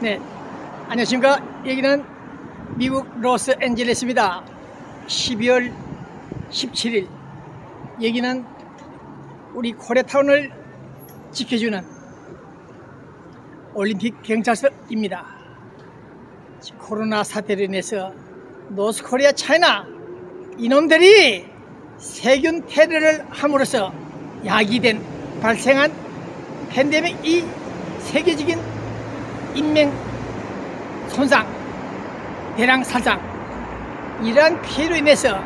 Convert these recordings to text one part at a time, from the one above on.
네, 안녕하십니까. 여기는 미국 로스앤젤레스입니다. 12월 17일. 여기는 우리 코리아타운을 지켜주는 올림픽 경찰서입니다. 코로나 사태로 인해서 노스코리아 차이나 이놈들이 세균 테러를 함으로써 야기된 발생한 팬데믹 이 세계적인 인명 손상, 대량 살상 이러한 피해로 인해서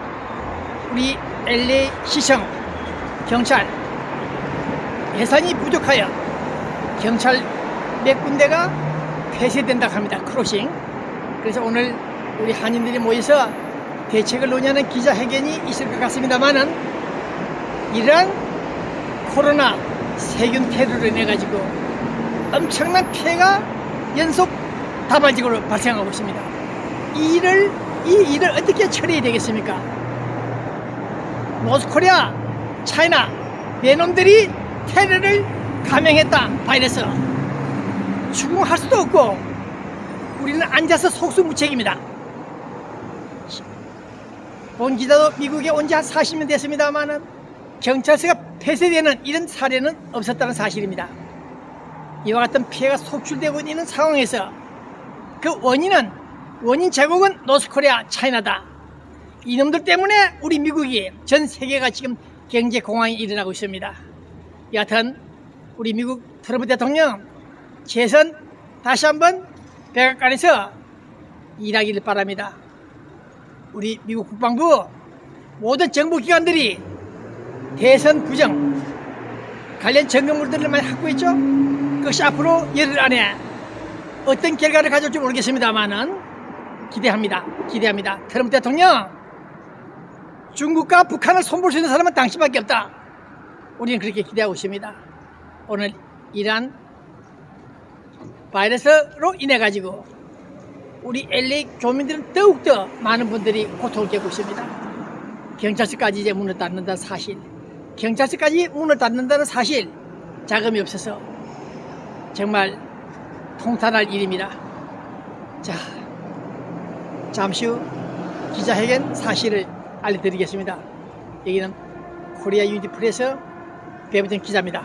우리 LA 시청 경찰 예산이 부족하여 경찰 몇 군데가 폐쇄된다고 합니다. 크로싱. 그래서 오늘 우리 한인들이 모여서 대책을 논의하는 기자회견이 있을 것 같습니다만은 이러한 코로나 세균 테러로 인해 가지고 엄청난 피해가 연속 다발적으로 발생하고 있습니다. 이 일을 이 일을 어떻게 처리해야 되겠습니까? 노스코리아, 차이나, 내놈들이 테러를 감행했다 바이러스 죽음할 수도 없고 우리는 앉아서 속수무책입니다. 본 기자도 미국에 온 지 한 40년 됐습니다만은 경찰서가 폐쇄되는 이런 사례는 없었다는 사실입니다. 이와 같은 피해가 속출되고 있는 상황에서 그 원인은 원인 제공은 노스코리아 차이나다. 이놈들 때문에 우리 미국이 전 세계가 지금 경제 공황이 일어나고 있습니다. 여하튼 우리 미국 트럼프 대통령 재선 다시 한번 백악관에서 일하기를 바랍니다. 우리 미국 국방부 모든 정부 기관들이 대선 부정 관련 점검물들을 많이 갖고 있죠. 그것이 앞으로 열흘 안에 어떤 결과를 가져올지 모르겠습니다만은 기대합니다. 기대합니다. 트럼프 대통령 중국과 북한을 손볼 수 있는 사람은 당신밖에 없다. 우리는 그렇게 기대하고 있습니다. 오늘 이러한 바이러스로 인해 가지고 우리 LA 교민들은 더욱더 많은 분들이 고통을 겪고 있습니다. 경찰서까지 이제 문을 닫는다는 사실, 경찰서까지 문을 닫는다는 사실, 자금이 없어서 정말 통탄할 일입니다. 자, 잠시 후 기자회견 사실을 알려드리겠습니다. 여기는 코리아 유니티 프레스 배부진 기자입니다.